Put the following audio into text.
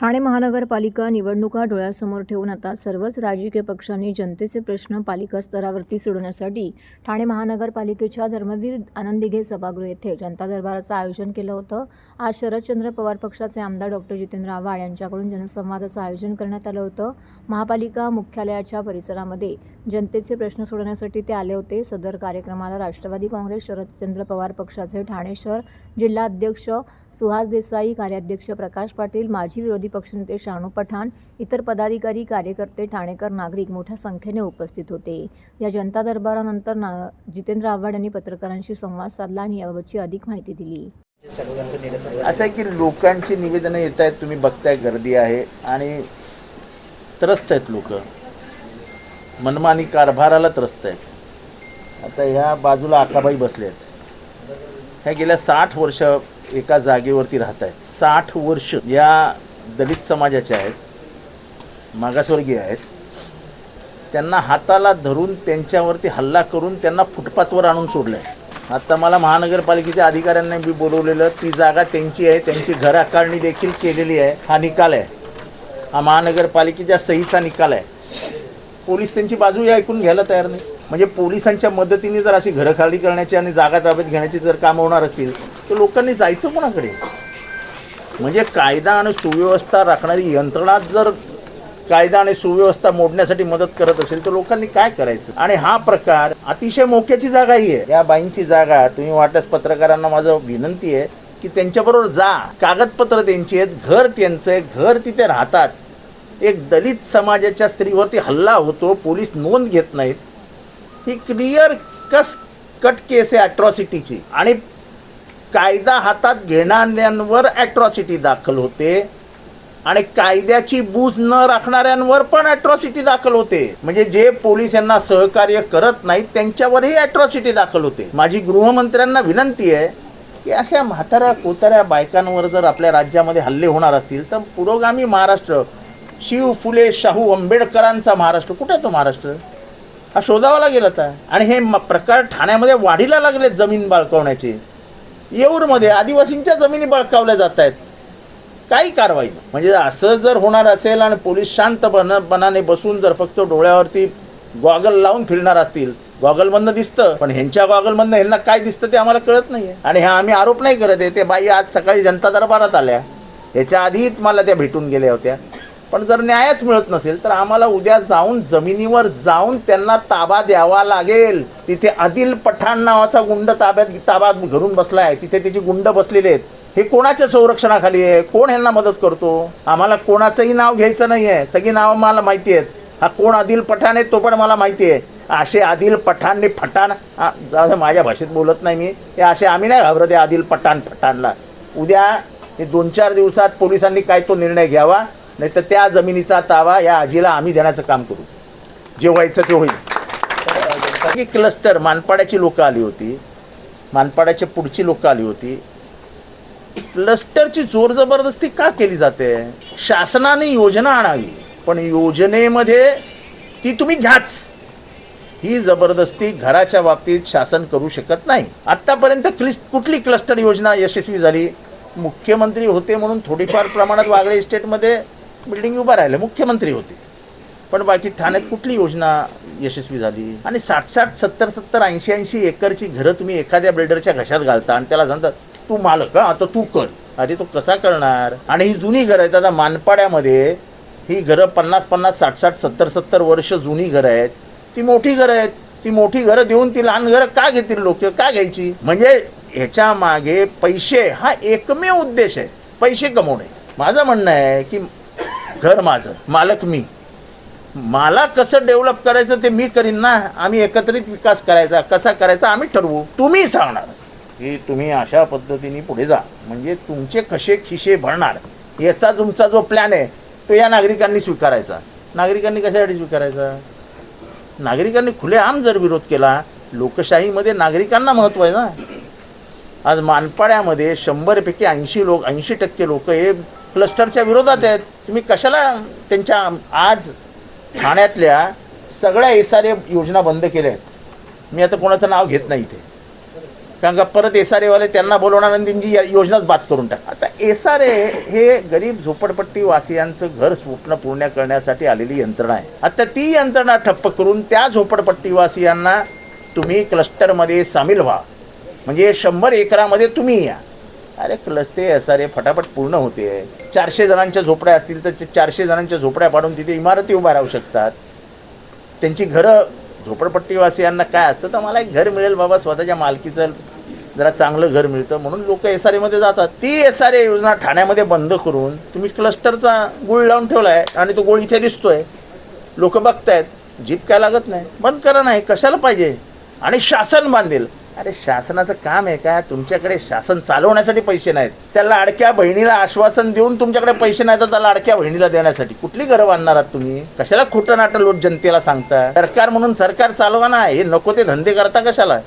ठाणे महानगरपालिका निवडणुका डोळ्यासमोर ठेवून आता सर्वच राजकीय पक्षांनी जनतेचे प्रश्न पालिका स्तरावरती सोडवण्यासाठी ठाणे महानगरपालिकेच्या धर्मवीर आनंदिघे सभागृह येथे जनता दरबाराचं आयोजन केलं होतं. आज शरदचंद्र पवार पक्षाचे आमदार डॉक्टर जितेंद्र आव्हाड यांच्याकडून जनसंवादाचं आयोजन करण्यात आलं होतं. महापालिका मुख्यालयाच्या परिसरामध्ये जनतेचे प्रश्न सोडवण्यासाठी ते आले होते. सदर कार्यक्रमाला राष्ट्रवादी काँग्रेस शरदचंद्र पवार पक्षाचे ठाणे शहर जिल्हा अध्यक्ष सुहास देसाई कार्याध्यक्ष प्रकाश पाटील माजी विरोधी पक्षनेते शानू पठाण इतर पदाधिकारी कार्यकर्ते ठाणेकर नागरिक मोठ्या संख्येने उपस्थित होते. या जनता दरबारानंतर ना जितेंद्र आव्हाड यांनी पत्रकारांशी संवाद साधला आणि याबाबतची अधिक माहिती दिली. असं आहे की लोकांची निवेदनं येत आहेत तुम्ही बघताय गर्दी आहे आणि त्रस्त आहेत लोक. मनमानी कारभाराला त्रस्त आहेत. आता ह्या बाजूला आकाबाई बसले आहेत. ह्या गेल्या साठ वर्ष एका जागेवरती राहत आहेत साठ वर्ष या दलित समाजाच्या आहेत मागासवर्गीय आहेत. त्यांना हाताला धरून त्यांच्यावरती हल्ला करून त्यांना फुटपाथवर आणून सोडलं आहे आता मला महानगरपालिकेच्या अधिकाऱ्यांनी बी बोलवलेलं ती जागा त्यांची आहे त्यांची घर आकारणी देखील केलेली आहे. हा निकाल आहे. हा महानगरपालिकेच्या सहीचा निकाल आहे. पोलीस त्यांची बाजू ऐकून घ्यायला तयार नाही. म्हणजे पोलिसांच्या मदतीने जर अशी घरं खाली करण्याची आणि जागा ताब्यात घेण्याची जर कामं होणार असतील तर लोकांनी जायचं कोणाकडे? म्हणजे कायदा आणि सुव्यवस्था राखणारी यंत्रणा जर कायदा आणि सुव्यवस्था मोडण्यासाठी मदत करत असेल तर लोकांनी काय करायचं? आणि हा प्रकार अतिशय मोक्याची जागा ही आहे. या बाईंची जागा तुम्ही वाटल्यास पत्रकारांना माझं विनंती आहे की त्यांच्याबरोबर जा. कागदपत्र त्यांची आहेत घर त्यांचं आहे घर तिथे राहतात. एक दलित समाजाच्या स्त्रीवरती हल्ला होतो पोलीस नोंद घेत नाहीत. ही क्लिअर कस कट केस आहे ॲट्रॉसिटीची आणि कायदा हातात घेणाऱ्यांवर ॲट्रॉसिटी दाखल होते. आणि कायद्याची बूज न राखणाऱ्यांवर पण ॲट्रॉसिटी दाखल होते. म्हणजे जे पोलीस यांना सहकार्य करत नाहीत त्यांच्यावरही ॲट्रॉसिटी दाखल होते. माझी गृहमंत्र्यांना विनंती आहे की अशा म्हाताऱ्या कोताऱ्या बायकांवर जर आपल्या राज्यामध्ये हल्ले होणार असतील तर पुरोगामी महाराष्ट्र शिव फुले शाहू आंबेडकरांचा महाराष्ट्र कुठे आहे तो महाराष्ट्र? हा शोधावा लागेल आता. आणि हे म- प्रकार ठाण्यामध्ये वाढीला लागले जमीन बळकावण्याचे. येऊरमध्ये आदिवासींच्या जमिनी बळकावल्या जात आहेत काही कारवाई नाही. म्हणजे असं जर होणार असेल आणि पोलीस शांतपणाने बसून जर फक्त डोळ्यावरती गॉगल लावून फिरणार असतील गॉगलमधनं दिसतं पण ह्यांच्या गॉगलमधनं ह्यांना काय दिसतं ते आम्हाला कळत नाही आणि हा आम्ही आरोप नाही करत आहे. ते बाई आज सकाळी जनता दरबारात आल्या. ह्याच्या आधीच मला त्या भेटून गेल्या होत्या. पण जर न्यायच मिळत नसेल तर आम्हाला उद्या जाऊन जमिनीवर जाऊन त्यांना ताबा द्यावा लागेल. तिथे आदिल पठाण नावाचा गुंड ताब्यात ताबा घरून आहे तिथे त्याची गुंड बसलेले आहेत. हे कोणाच्या संरक्षणाखाली आहे? कोण ह्यांना मदत करतो? आम्हाला कोणाचंही नाव घ्यायचं नाही आहे सगळी नावं मला माहिती आहेत. हा कोण आदिल पठाण आहे तो पण मला माहिती आहे. असे आदिल पठाणने फटाण माझ्या भाषेत बोलत नाही मी. हे असे आम्ही नाही घाबरत आदिल पठाण फटाणला उद्या हे दोन चार दिवसात पोलिसांनी काय तो निर्णय घ्यावा? नाही तर त्या जमिनीचा ताबा या आजीला आम्ही देण्याचं काम करू. जे व्हायचं ते होईल. की क्लस्टर मानपाड्याची लोकं आली होती. मानपाड्याच्या पुढची लोकं आली होती. क्लस्टरची जोर जबरदस्ती का केली जाते? शासनाने योजना आणावी. पण योजनेमध्ये ती तुम्ही घ्याच. ही जबरदस्ती घराच्या बाबतीत शासन करू शकत नाही. आत्तापर्यंत क्लिस कुठली क्लस्टर योजना यशस्वी झाली? मुख्यमंत्री होते म्हणून थोडीफार प्रमाणात वागळे इस्टेटमध्ये बिल्डिंग उभा राहिले मुख्यमंत्री होते. पण बाकी ठाण्यात कुठली योजना यशस्वी झाली? आणि साठ साठ सत्तर सत्तर ऐंशी ऐंशी एकरची घरं तुम्ही एखाद्या बिल्डरच्या घशात घालता आणि त्याला सांगतात तू मालक हा आता तू कर. अरे तो कसा करणार? आणि ही जुनी घरं आहेत आता मानपाड्यामध्ये ही घरं पन्नास पन्नास साठ साठ सत्तर सत्तर वर्ष जुनी घरं आहेत. ती मोठी घरं आहेत. ती मोठी घरं देऊन ती लहान घरं का घेतील लोक? का घ्यायची? म्हणजे ह्याच्या मागे पैसे हा एकमेव उद्देश आहे. पैसे कमवणे. माझं म्हणणं आहे की घर माझं मालक मी. मला कसं डेव्हलप करायचं ते मी करीन ना आम्ही एकत्रित विकास करायचा कसा करायचा आम्ही ठरवू तुम्ही सांगणार. की तुम्ही अशा पद्धतीने पुढे जा. म्हणजे तुमचे कसे खिशे भरणार याचा तुमचा जो प्लॅन आहे तो या नागरिकांनी स्वीकारायचा. नागरिकांनी कशासाठी स्वीकारायचा? नागरिकांनी खुलेआम जर विरोध केला लोकशाहीमध्ये नागरिकांना महत्त्व आहे ना. आज मानपाड्यामध्ये शंभरपैकी ऐंशी लोक ऐंशी टक्के लोक हे क्लस्टरच्या विरोधात आहेत. तुम्ही कशाला त्यांच्या आज ठाण्यातल्या सगळ्या एस आर ए योजना बंद केल्या आहेत? मी आता कोणाचं नाव घेत नाही इथे. कारण का परत एस आर एवाले त्यांना बोलवणार आणि त्यांची योजनाच बाद करून टाक. आता एस आर ए हे गरीब झोपडपट्टी वासियांचं घर स्वप्न पूर्ण करण्यासाठी आलेली यंत्रणा आहे. आता ती यंत्रणा ठप्प करून त्या झोपडपट्टी वासियांना तुम्ही क्लस्टरमध्ये सामील व्हा. म्हणजे शंभर एकरामध्ये तुम्ही या. अरे क्लस्टे एस आर ए फटाफट पूर्ण होते. चारशे जणांच्या झोपड्या असतील तर ते चारशे जणांच्या झोपड्या पाडून तिथे इमारती उभा राहू शकतात. त्यांची घरं झोपडपट्टीवासियांना काय असतं तर मला एक घर मिळेल बाबा स्वतःच्या मालकीचं जरा चांगलं घर मिळतं म्हणून लोक एस आर एमध्ये जातात. ती एस आर ए योजना ठाण्यामध्ये बंद करून तुम्ही क्लस्टरचा गुळ लावून ठेवला आहे आणि तो गुळ इथे दिसतोय. लोक बघतायत जीप काय लागत नाही. बंद करा नाही कशाला पाहिजे? आणि शासन बांधेल. अरे शासनाचं काम आहे का? तुमच्याकडे शासन चालवण्यासाठी पैसे नाहीत. त्या लाडक्या बहिणीला आश्वासन देऊन तुमच्याकडे पैसे नाहीत तर त्या लाडक्या बहिणीला देण्यासाठी कुठली घरं बांधणार आहात तुम्ही? कशाला खोटं नाटं लोट जनतेला सांगता सरकार म्हणून सरकार चालवा ना. हे नको ते धंदे करता कशाला?